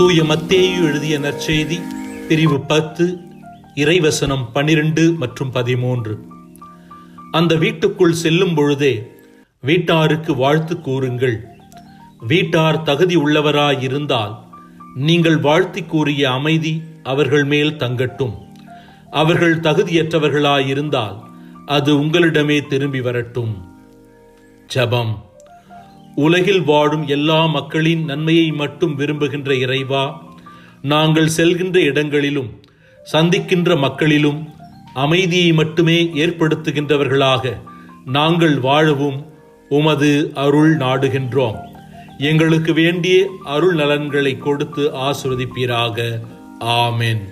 தூய மத்தேயு எழுதிய நற்செய்தி பிரிவு பத்து இறைவசனம் பனிரெண்டு மற்றும் பதிமூன்று. அந்த வீட்டுக்குள் செல்லும் பொழுதே வீட்டாருக்கு வாழ்த்து கூறுங்கள். வீட்டார் தகுதி உள்ளவராயிருந்தால் நீங்கள் வாழ்த்தி கூறிய அமைதி அவர்கள் மேல் தங்கட்டும். அவர்கள் தகுதியற்றவர்களாயிருந்தால் அது உங்களிடமே திரும்பி வரட்டும். ஜபம். உலகில் வாழும் எல்லா மக்களின் நன்மையை மட்டும் விரும்புகின்ற இறைவா நாங்கள் செல்கின்ற இடங்களிலும் சந்திக்கின்ற மக்களிலும் அமைதியை மட்டுமே ஏற்படுத்துகின்றவர்களாக நாங்கள் வாழவும் உமது அருள் நாடுகின்றோம். எங்களுக்கு வேண்டிய அருள் நலன்களை கொடுத்து ஆசிர்வதிப்பீராக. ஆமேன்.